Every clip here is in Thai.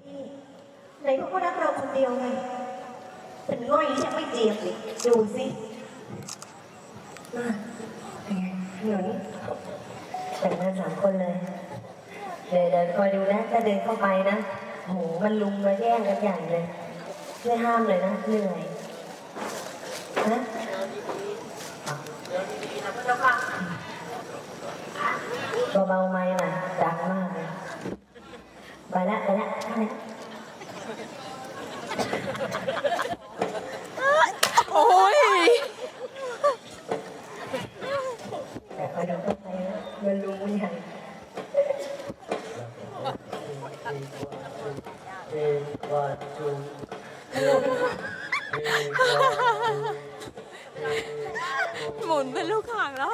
พี่ไหนบอกว่ารักเราคนเดียวไงเป็นง่อยยังไม่เจียมเลยดูสิอะเป็นไงหนุนแต่งงานสามคนเลยเดี๋ยวเดี๋ยวคอยดูนะถ้าเดินเข้าไปนะโหมันลุมมาแย่งกันใหญ่เลยไม่ห้ามเลยนะเหนื่อยนะเบาๆไหมล่ะดังมากเลย ไปละไปละไปละโอ้ยแต่คอยดูเข้าไปนะมันลุมมันใหญ่หมุนเป็นลูกข่างแล้ว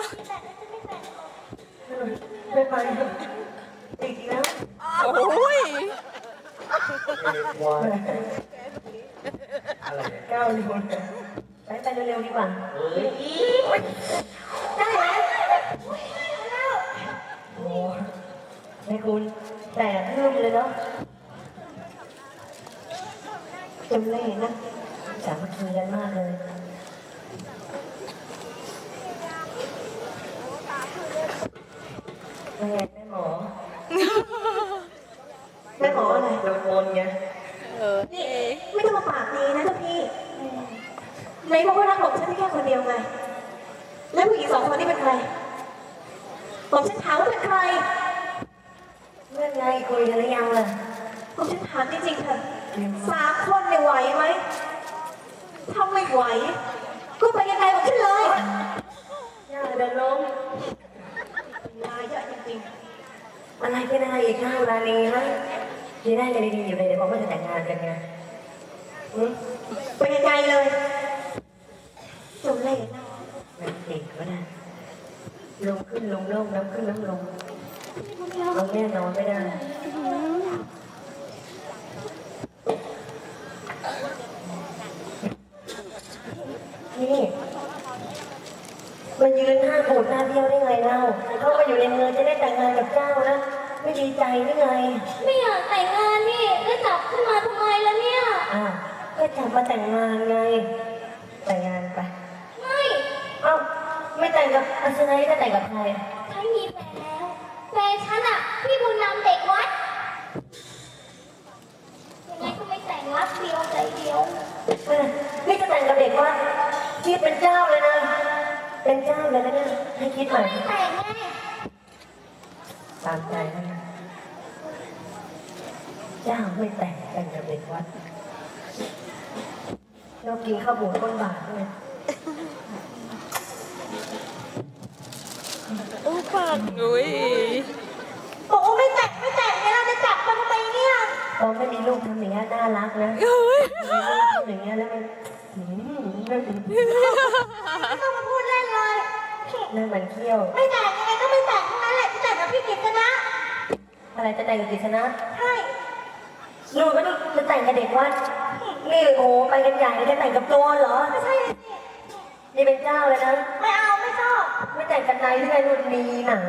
ไม่ไปติดอีกแล้ว โอ้ยก้าวเร็วเลยไปไปเร็วๆดีกว่าได้ไหมโอ้แม่คุณแต่เพิ่มเลยเนาะจำเลยนะสามัคคีกันมากเลยแม่แม่หมอ แม่หมออะไรโดนมนไงเออนี่ไม่ต้องมาปากดีนะเจ้าพี่ไหนบอกว่ารักผมฉันแค่คนเดียวไง แล้วผู้หญิงสองคนนี้เป็นใครผมฉันถามว่าเป็นใครเมื่อไงคุยกันหรือยังล่ะผมฉันถามจริงๆเถอะสามคนเนี่ยไหวไหมถ้าไม่ไหว ก็ไปยังไงของฉันเลยย่าเดินลงลายเยอะจริงอะไรเป็นอะไรอีกข้าวรานีฮะ ที่ได้กันดีๆอยู่เลยเดี๋ยวบอกว่าจะแต่งงานกันไงอืมไปยังไงเลยจงเล่ห์นะมันติดก็ได้ลงขึ้นลงลงน้ำขึ้นน้ำลงเอาแน่นอนไม่ได้นี่มายืนห้าปูดหน้าเดียวได้ไงเล่าเข้ามาอยู่ในเมืองจะได้แต่งงานกับเจ้านะ ไม่ดีใจได้ไงไม่อยากแต่งงานนี่แล้วจับขึ้นมาทำไมล่ะเนี่ยอะก็จับมาแต่งงานไง แต่งงานไป ไม่เอ้าไม่แต่งกับอัศนัยจะแต่งกับใครฉันมีแฟนแล้วแฟนฉันอะพี่บุญนำเด็กวัดยังไงก็ไม่แต่งรักเดียวใจเดียวเออนี่จะแต่งกับเด็กว่าที่เป็นเจ้าเลยนะ เป็นเจ้าเลยนะเนี่ยให้คิดใหก็ม่ ไม่แต่งไง ตามใจนะเจ้าไม่แต่งแต่งกับเด็กวัดเรากินข้าวหมูก้นบาทด้วยอู้ปากอุ้ยบอกว่าไม่แต่งไม่แต่งเนี่ยเราจะจับมาทำไมเนี่ยตอนไม่มีลูกทำอย่างนี้ยน่ารักนะเฮ้ยมีลูกทำอย่างนี้ยแล้วมันหืมนั่นไม่ต้องมาพูดเล่นเลยนั่นมันเขี้ยว ไม่แต่งยังไงก็ไม่แต่งทั้ง พี่กิตนะอะไรจะแต่งกับกฤษณะใช่ลูกก็ต้องจะแต่งกับเด็กวัดนี่โอ้โหไปกันใหญ่เลยจะแต่งกับโจรเหรอ ไม่ใช่เลยสินี่เป็นเจ้าเลยนะ ไม่เอาไม่ชอบไม่แต่งกันในหรือไงรุ่นมีหนา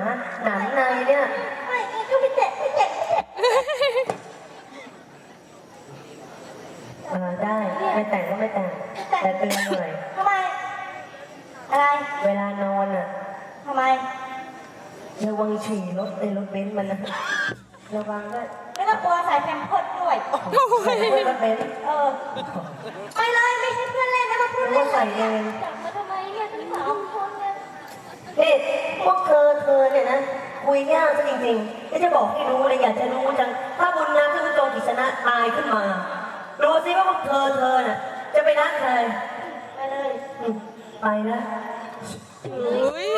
หนามในเนี่ย ไม่งั้นก็ไม่แต่งไม่แต่งไม่แต่งเออได้ ไม่แต่งก็ไม่แต่ง แต่เตือนหน่อยทำไมอะไร เวลานอนอะทำไม ระวังฉี่รถในรถเบนซ์มันนะ ระวังด้วยไม่ต้องกลัวใส่แพมเพิร์สด้วย ใส่ไว้รถเบนซ์เออ ไปเลยไม่ใช่เพื่อนเล่นนะมาพูดแล้วเล่ก็นใส่เองจับมาทำไมเนี่ยทั้งสามคนเนี่ยนี่พวกเธอเธอเนี่ยนะ คุยยากซะจริงๆแล้วจะบอกให้รู้เลยอยากจะรู้จัง ถ้าบุญงามที่คุณโจกิษณะตายขึ้นมาดูสิว่าพวกเธอเธอน่ะ จะไปรักใครไปเลยอืมไปนะ อุ้ย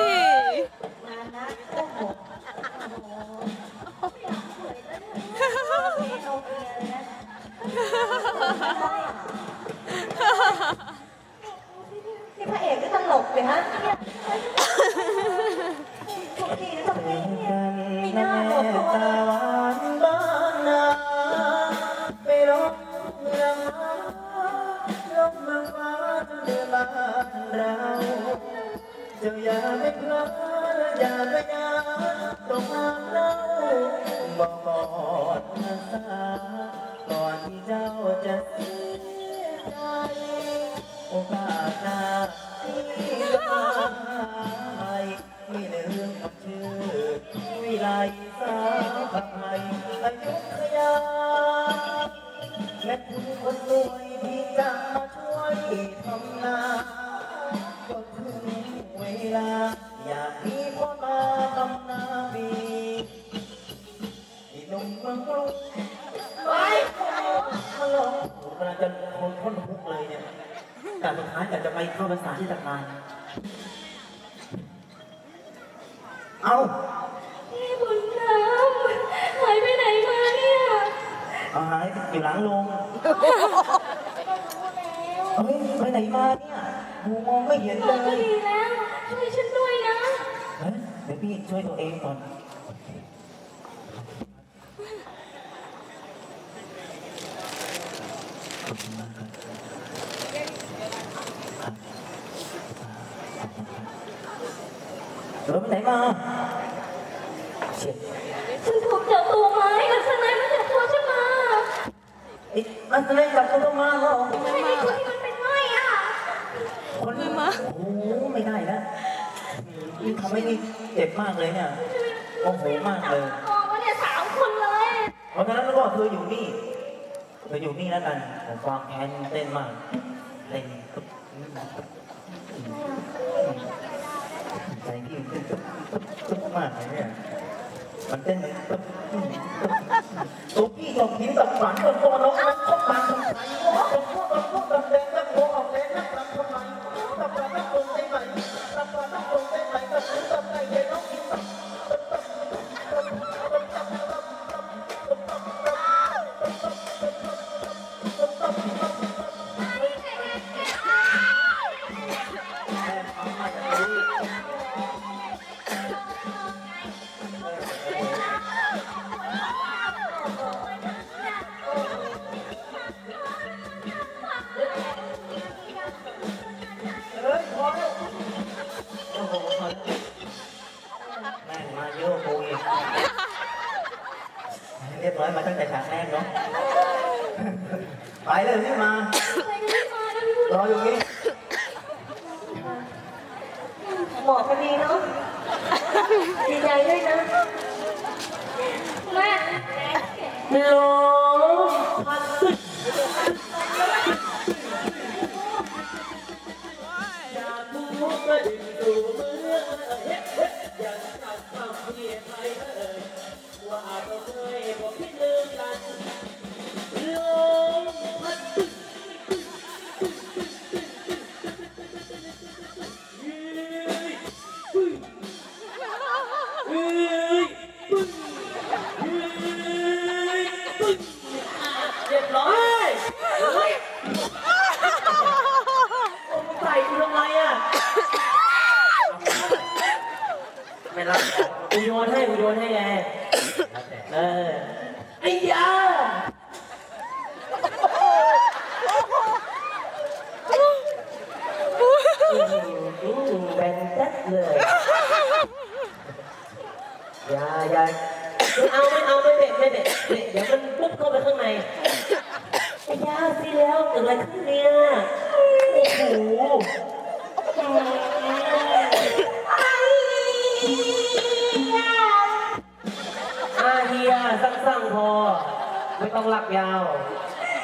มเมืองกรุงไปมาลองผมกำลังจะคนพ้นทุกข์เลยเนี่ย แต่สุดท้ายอยากจะไปเข้าภาษาที่ตะการเอาพี่บุญธรรมหายไปไหนมาเนี่ยเอาหายอยู่หลังโรงก็รู้แล้วเฮ้ยไปไหนมาเนี่ยหูมองไม่เห็นเอเลอก็ยดีแล้วช่วยฉันด้วยนะ เฮ้ยเดี๋ยวพี่ช่วยตัวเองก่อน ไปไหนมาเช็ดฉันถูกจับตัวไม้กับสไนมาจับตัวฉันมาไอ้มันอะไรจับตัวต้องมาเหรอใช่ไอ้คนที่มันเป็นไม้อะคนนี้มาโอ้โหไม่ได้แล้วนี่ทำให้นี่เจ็บมากเลยเนี่ยโอ้โหมากเลยออกมาเนี่ยสามคนเลยเพราะฉะนั้นก็เธออยู่นี่เธออยู่นี่แล้วกันผมฟังแคนเต้นมากเต้นตุ๊บ ใจที่มันเต้นตุ๊บตุ๊บตุ๊บมากเลยเนี่ยมันเต้นตุ๊บตุ๊บตุ๊บตัวพี่ตกหินตกฝันตกตัวน้องนั้นตกปางตกไทยตกพวกตกพวกตกแดงตกโบออกแดงนักรำทำไมตกปานนักลงได้ไหมตกปานนักลงได้ไหมตกหินตกไก่เย็นน้องหินตก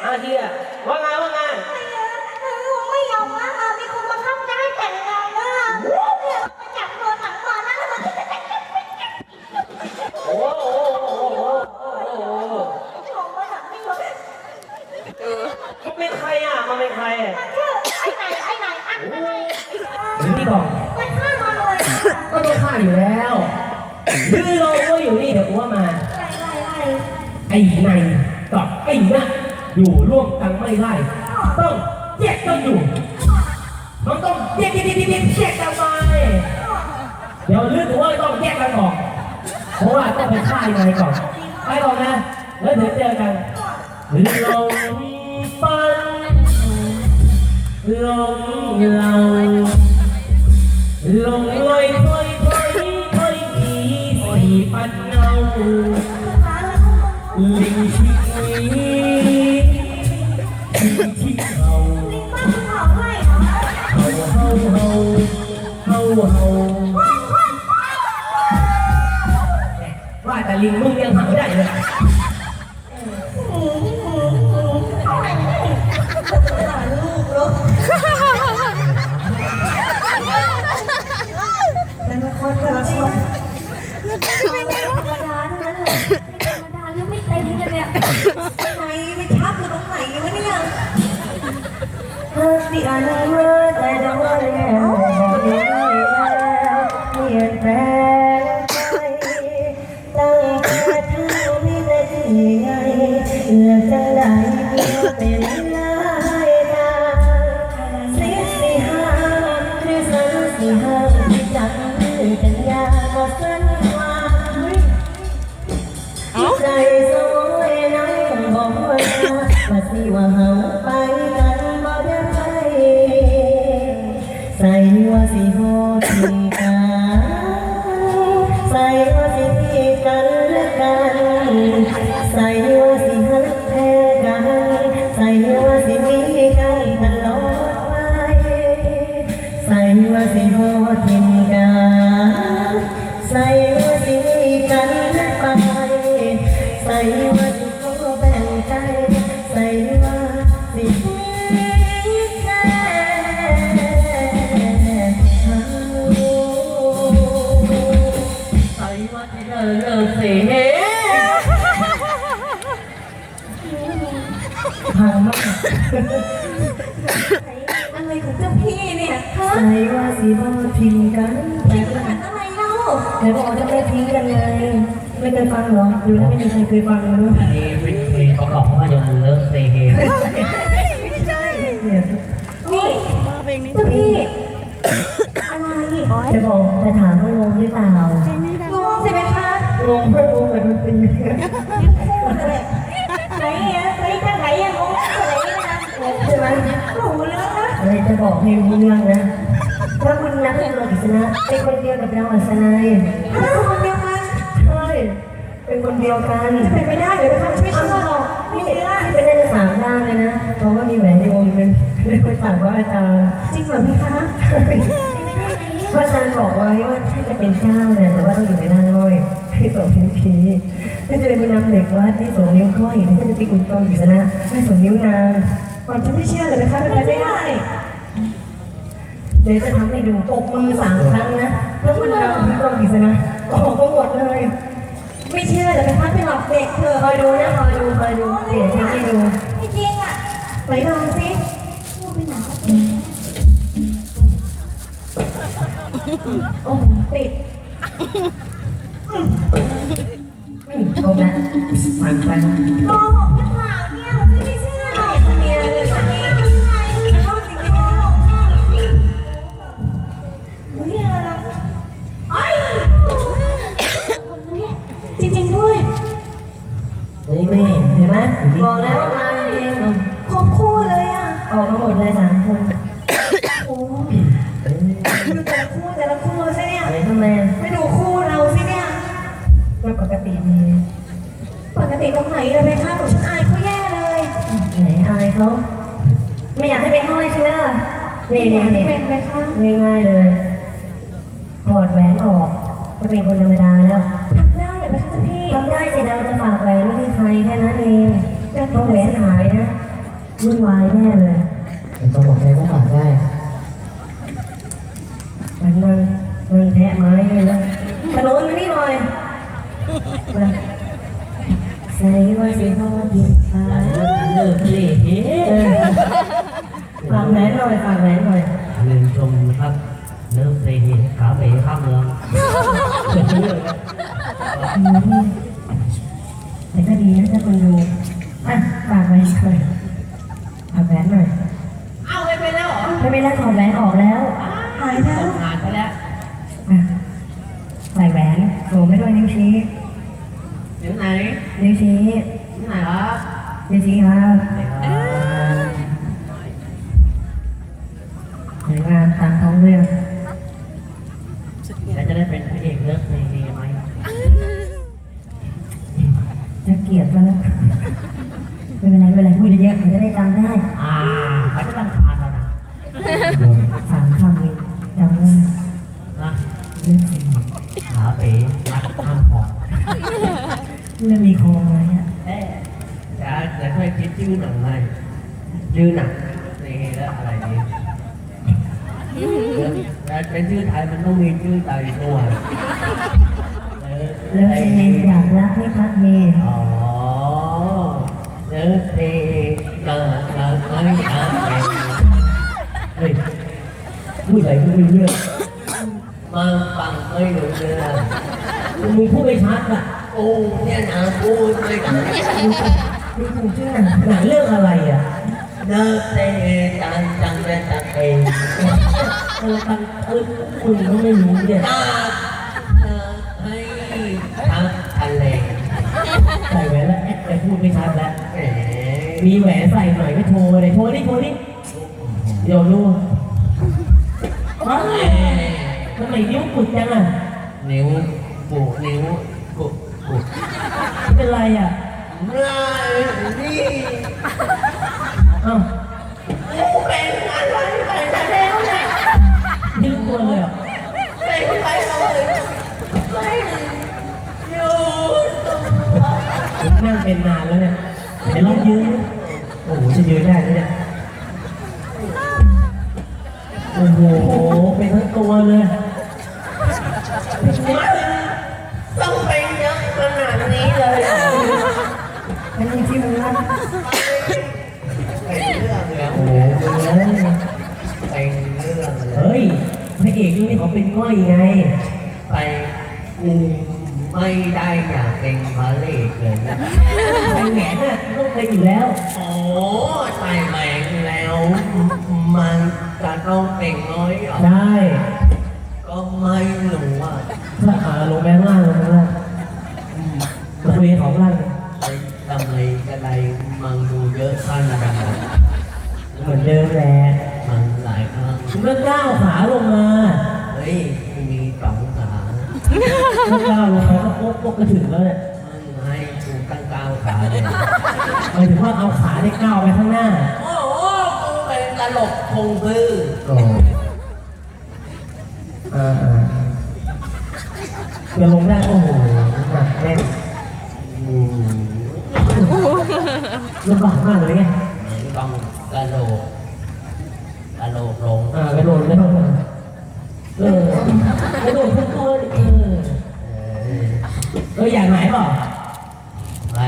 อาเฮียว่าไงว่าไงไม่ยอมว่ามีคนมาทับจะให้แต่งงานว่าเนี่ยมาจับตัวหนังมานะแล้วมันจะแต่งงานโอ้โหโอ้โหโอ้โหชมว่าหนังไม่ยอมเออมันเป็นใครอะมันเป็นใครอะชื่อไอ้ไหนไอ้ไหนอันไหนนี่บอกมันฆ่ามาเลยก็ต้องฆ่าอยู่แล้วดื้อลงก็อยู่นี่เดี๋ยวกูว่ามาไล่ไล่ไล่ไอ้ในกับไอ้นะ อยู่ร่วมกันไม่ได้ต้องแยกกันอยู่มันต้องแยกแยกแยกแยกกันไปเดี๋ยวลืมว่าต้องแยกกันออกเพราะว่าต้องไปฆ่าไอ้นายก่อนไปก่อนนะแล้วเดี๋ยวเจอกันลงปันลงเราลงลอยถอยถอยถอยทีสีปันเงาลิงชิง นี้ลิงชิงเฮาป้าคุณเผาไล่เหรอเฮาเฮาเฮาเฮาเฮาว่าแต่ลิงมึงยังหา อะไรของเจ้าพี่เนี่ยฮะใส่ว่าสิบ่ทิ้งกันพี่ขนาดอะไรเล่าเดี๋ยวบอกจะไม่ทิ้งกันไงไม่เคยฟังเหรอหรือถ้าไม่มีใครเคยฟังเลยอันนี้เป็นเพลงประกอบภาพยนตร์เลิฟเซเฮเนี่ยนี่มาเพลงนี้เจ้าพี่อะไรจะบอกจะถามว่างงหรือเปล่างงใช่ไหมคะงงเพื่องงแต่มันเป็นยังไง ไหมโอ้โหแล้วนะอะไรจะบอกให้รู้เรื่องนะว่าคุณนักเรียนโลกิษณะเป็นคนเดียวกับเราอัศนัยถ้าคนเดียวกันใช่เป็นคนเดียวกันเป็นไปได้หรือไม่ไม่เชื่อหรอกนี่เป็นได้สามด้านเลยนะเพราะว่ามีแหวนอยู่วงหนึงเลยไปฝากว่าอาจารย์จริงเหรอพี่คะพระอาจารย์บอกไว้ว่าถ้าจะเป็นเจ้าเนี่ยแต่ว่าต้องอยู่ในด้านน้อยให้ส่งนิ้วชี้ถ้าจะเป็นผู้นำเด็กวัดให้ส่งนิ้วก้อยถ้าจะเป็นคุณกองกิษณะให้ส่งนิ้วนาง ก่อนจะไม่เชื่อเลยนะคะเป็นไปไม่ได้เดี๋ยวจะทำให้ดูปกมือสามครั้งนะแล้วคุณนำคุณกองกิษณะออกมาหมดเลย ไม่เชื่อเลยนะคะไปหลอกเด็กเถอะคอยดูนะคอยดูคอยดูเดี๋ยวจะให้ดูไม่จริงอะไหนลองสิพูดไปไหนโอ้โหติดครบแล้วผ่านไปโกหกหรือเปล่าเนี่ยผม นเห็นไหมบอกแล้วว่ามาเองครบคู่เลยอะออกมาหมดเลยสามคนโอ้ดูแต่ละคู่แต่ละคู่ใช่เนี่ยอะไรทำไมไม่ดูคู่เราสิเนี่ยก็ปกติมีปกติตรงไหนเลยไหมคะผมฉันอายเขาแย่เลยไหนอายเขาไม่อยากให้ไปห้อยใช่ไหมล่ะนี่นี่นี่เป็นไหมคะง่ายๆเลย แต่ก็ดีนะถ้าคนดูอะฝากไว้หน่อยฝากแหวนหน่อย เอาไปไปแล้วเหรอไม่ไม่ได้ถอดแหวนออกแล้ว หายแล้ว งานไปแล้ว อะใส่แหวนสวมไม่ด้วยนิ้วชี้ ถึงไหน นิ้วชี้ ถึงไหนวะ นิ้วชี้ครับสวยงามตามท้องเรื่อง แล้วจะได้เป็นพระเอกเลิฟเซเฮไหม จะเกลียดก็แล้วไม่เป็นไรไม่เป็นไรพูดเยอะๆผมจะได้จำได้ อ่าเขาจะรำคาญเรานะ สามคำเองจำได้ นะ เรื่องสิ่ง ขาเป๋รักข้ามของ เรื่องมีโครงอะไรอะ เอ๊ะจะจะค่อยคิดชื่อหนังไงชื่อหนังเซเฮแล้วอะไรดี แล้วเป็นชื่อไทยมันต้องมีชื่อไทยด้วยเออเรื่องสิ่งอยากรักให้พักเมย์อ๋อเทกะกะไอ้กะเเฮ้ยพูดอะไรพูดไม่รู้เรื่องมาฟังไม่รู้เรื่องมึงพูดไม่ชัดอะกูเนี่ยนะพูดไม่ได้หนังเรื่องอะไรอะเดินเตะจังจังเป็นจังเอง เออตังเออคุณก็ไม่รู้เนี่ยตาเธอให้ทั้งทะเลใส่แหวนแล้วแต่พูดไม่ชัดแล้วมีแหวนใส่หน่อยก็โชว์เลยโชว์นี่โชว์นี่เดี๋ยวรู้ทำไมนิ้วกุดจังอะนิ้วปุกนิ้วปุกปุกเป็นไรอะเมื่อนี่อ้ากูเป็นอะไร นั่งเป็นนานแล้วเนี่ยเดี๋ยวลองยืนโอ้โหจะยืนได้ไหมเนี่ยโอ้โหเป็นทั้งตัวเลยต้องเป็นเยอะขนาดนี้เลยเหรออันนี้ที่มึงนั่งเป็นเรื่องแล้วโอ้โหเป็นเรื่องเลยเฮ้ยพระเอกเรื่องนี้เขาเป็นง่อยไง ไปกู ไม่ได้อยากเป็นพระเอกเลยนะใส่แหวนน่ะต้องเป็นอยู่แล้ว โอ้ใส่แหวนแล้ว มันจะต้องเป็นน้อยเหรอได้ก็ไม่รู้ว่าถ้าขาลงแบงล่างลงแบงล่างมาคุยของล่างไปทำอะไรอะไรมันดูเยอะขั้นจังเลยเหมือนเดิมแหละมันหลายครั้งคุณก็ก้าวขาลงมา เฮ้ยมีสองขาถ้าก้าวลงมา ก็โป๊กโป๊กก็ถึงแล้วเนี่ยมึงให้กูตั้งเก้าขาเลยหมายถึงว่าเอาขาได้ก้าวไปข้างหน้า โอ้โหกูเป็นตลกคงพื้อก็อ่าอ่าจะลงได้โอ้โหหนักแน่นอืมลำบากมากเลยไงมันต้องกระโดดกระโดดลงอ่ากระโดดได้บ้างเออกระโดดขึ้น เอออยากไหนเปล่าไป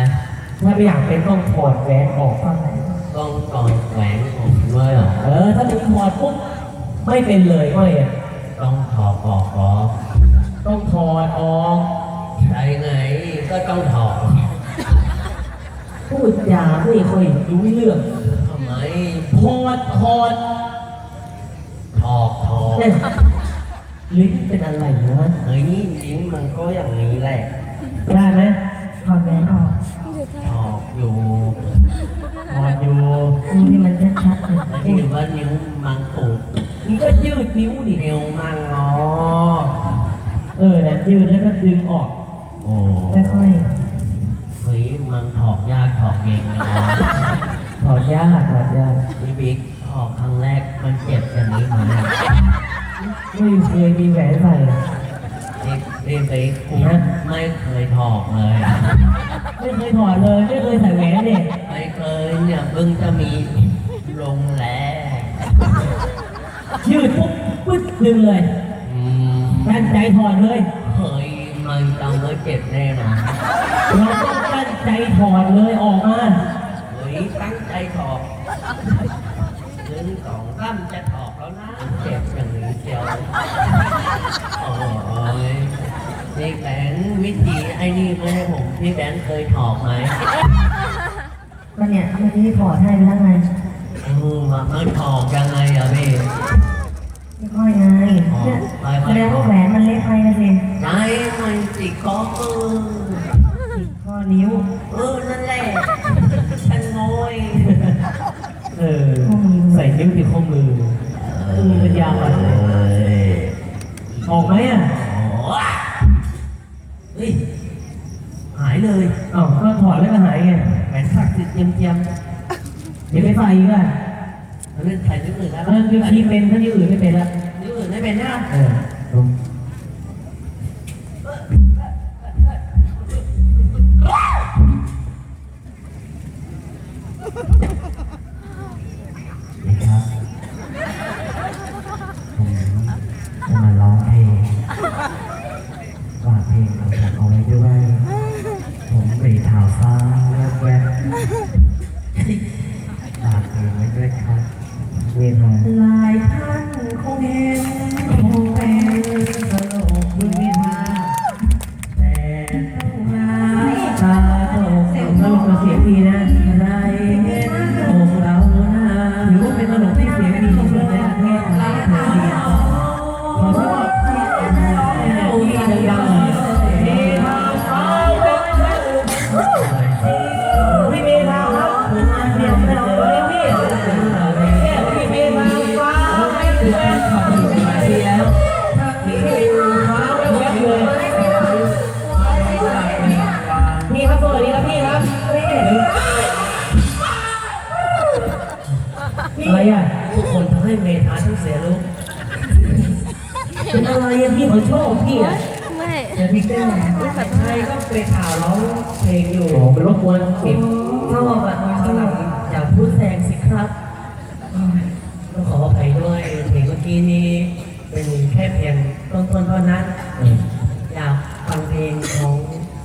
ถ้าไม่อยากเป็นต้องถอดแหวนออกข้างในต้องก่อนแหวนผมด้วยเหรอเออ ถ้าถึงถอดปุ๊บไม่เป็นเลยก็เลยต้องถอดออกเหรอต้องถอดออกใช่ไงก็ต้องถอดพูดจาไม่ค่อยรู้เรื่องทำไมถอดถอดถอดถอดเนี่ยลิ้นเป็นอะไรวะเฮ้ยลิ้นมันก็อย่างนี้แหละ ได้ไหมถอดแหวนออกถอดอยู่ถอดอยู่นี่ให้มันชัดๆเลยแล้วที่ว่านิ้วมันปูดนี่ก็ยืดนิ้วดินิ้วมันงอเออนะยืดแล้วก็ดึงออก โอ้ค่อยเฮ้ยมันถอดยากถอดเองนะๆถอดยากถอดยากพี่บิ๊กถอดครั้งแรกมันเจ็บอย่างนี้ไหมไม่เคยมีแหวนใส่ พี่พี่บิ๊กกูไม่เคยถอดเลย ไม่เคยถอดเลย ไม่เคยใส่แหวนเนี่ยไม่เคยเนี่ยเพิ่งจะมีลงแล้วยืดปุ๊บปึ๊ดดึงเลยอืมตั้งใจถอดเลยเฮ้ยมันต้องไม่เจ็บแน่นอนเราต้องตั้งใจถอดเลยออกมา เฮ้ยตั้งใจถอดหนึ่งสองสามจะถอดแล้วนะเจ็บอย่างนี้เดียวโอ้ย พี่แบงค์วิธีไอ้นี่ไม่ให้ผมพี่แบงค์เคยถอดไหมก็เนี่ยเมื่อกี้ถอดให้ไปแล้วไงเออมันมันถอดยังไงอะพี่ ไม่ค่อยไงเนี่ยแสดงว่าแหวนมันเล็กไปนะสิไหนมันติดข้อมือข้อนิ้วเออนั่นแหละฉันโง่ยเออใส่นิ้วติดข้อมือเออเป็นยาวอะเอ้ยออกไหมอะ เลยอ้าวก็ถอดแล้วก็หายไงแหวนศักดิ์สิทธิ์เจียมเจียมเดี๋ยวไปใส่อีกอะเล่นใส่นิ้วอื่นแล้วเออคือชีเป็นถ้านิ้วอื่นไม่เป็นละนิ้วอื่นไม่เป็นนะเออ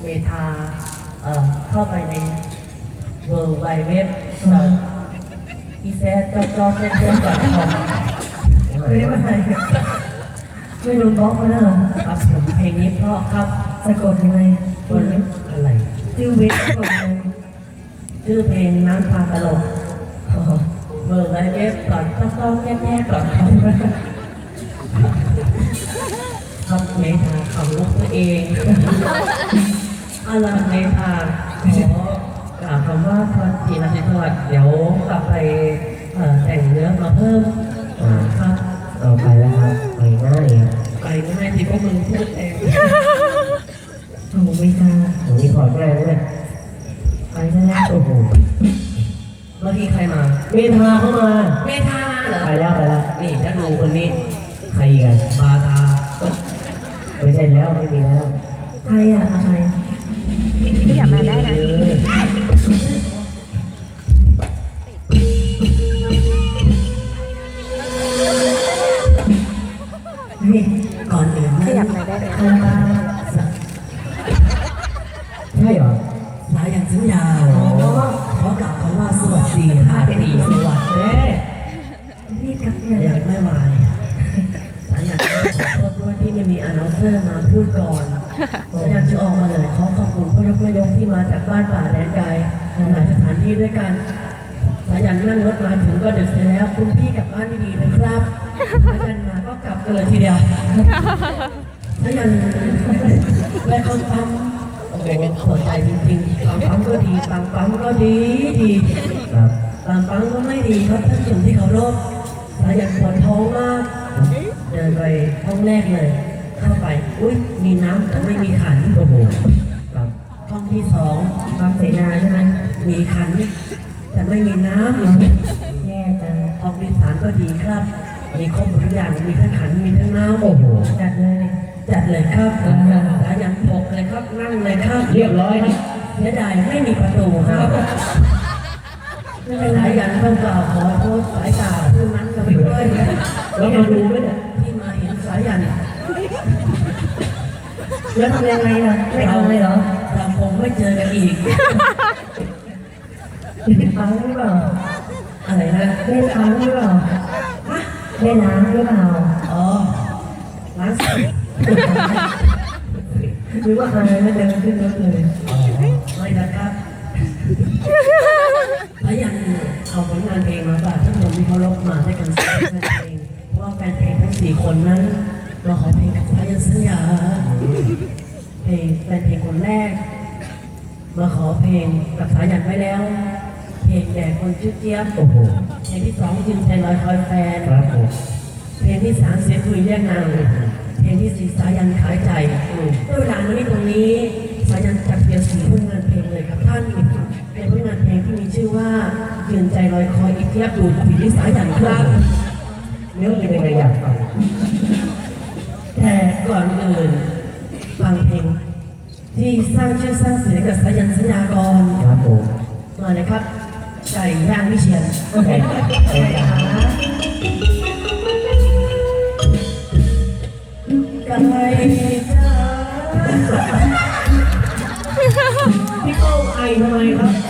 เมทาเอ่อเข้าไปในเวิร์ไวเว็บอีแซดจอจอแซดแซดดอทคอมไม่ได้ว่าอะไรไม่โดนบล็อกมาแล้วเหรอครับผมเพลงนี้เพราะครับสะกดยังไงตัวนี้อะไรชื่อเว็บสะกดยังไงชื่อเพลงน้ำตาตลกอ๋อเบิร์ไลเอฟก่อนต้องต้องแย่แย่ก่อนครับเมธาขับรถตัวเอง อะไรเมธาขอกล่าวคำว่าพรทีละสิทวัดเดี๋ยวกลับไปเอ่อแต่งเนื้อมาเพิ่มครับ เอาไปแล้วครับไปง่ายอะไปง่ายที่พวกมึงพูดเองโอ้ไม่ทราบตรงนี้ถอดง่ายเนี่ยไปแล้วโอ้โหเมื่อกี้ใครมา เมธาเข้ามาเมธาเหรอ ไปแล้วไปแล้วนี่ถ้าดูคนนี้ ใครอีกันบาทาไม่ใช่แล้วไม่มีแล้ว ใครอะใคร ปั๊มก็ดีปั๊มปั๊มก็ดีดีครับบางปังก็ไม่ดีครับท่านผู้ชมที่เคารพสายันปวดท้องมากเดินไปห้องแรกเลย เข้าไป อุ้ยมีน้ำแต่ไม่มีขันโอ้โหครับห้องที่สองบางเสนาใช่ไหมมีขัน แต่ไม่มีน้ำแย่จังห้องที่สามก็ดีครับ มีครบทุกอย่างมีทั้งขันมีทั้งน้ำโอ้โหจัดเลยจัดเลยครับสายันปกเลยครับนั่งเลยครับ เรียบร้อยครับ เสียดายไม่มีประตูครับไม่เป็นไรยันต้องกล่าวขอโทษสายตาผู้นั้นกับไปด้วยแล้วมาดูไหมเนี่ยที่มาเห็นสายยันแล้วทำยังไงล่ะไม่เอาเลยเหรอเราคงไม่เจอกันอีกฟังหรือเปล่าอะไรนะเล่นฟังหรือเปล่าเล่นน้ำหรือเปล่าอ๋อร้านสดหรือว่าอะไรไม่เดินขึ้นรถเลย สายยันเอาผลงานเพลงมาฝากท่านผู้ชมที่เคารพมาด้วยกันสี่แฟนเพลงเพราะว่าแฟนเพลงทั้งสี่คนนั้นเราขอเพลงกับสายันสัญญาเพลงแฟนเพลงคนแรก มาขอเพลงกับสายันไว้แล้ว เพลงแด่คนชื่อเจี๊ยบโอ้โหเพลงที่สองจึงใจลอยคอยแฟนครับผมเพลงที่สามเสียคุยเรียกนางเพลงที่สี่สายันขายใจด้วยเวลามาที่ตรงนี้สายันจัดเตรียมสี่ผลงานเพลงเลยครับท่าน ที่มีชื่อว่ายืนใจลอยคอยอีกเทียบดูดคุยที่สายันครับเนื้อเป็นยังไงอยากฟังแต่ก่อนอื่นฟังเพลงที่สร้างชื่อสร้างเสียงกับสายันสัญญากรครับผมมาเลยครับไก่ย่างวิเชียนโอเคโอเคไก่จ้าพี่โก้ไอทำไมครับ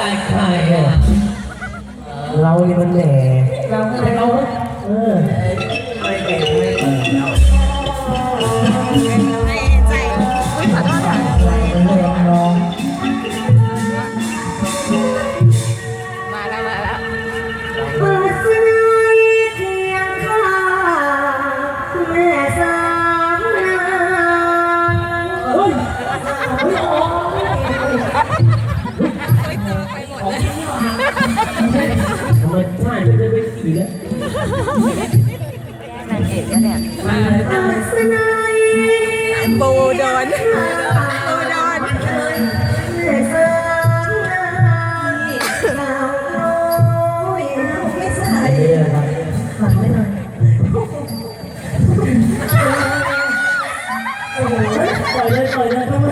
จใครอะเราเนี่ยมันแหน่เราเราเออ ไม่แหน่ 所以到底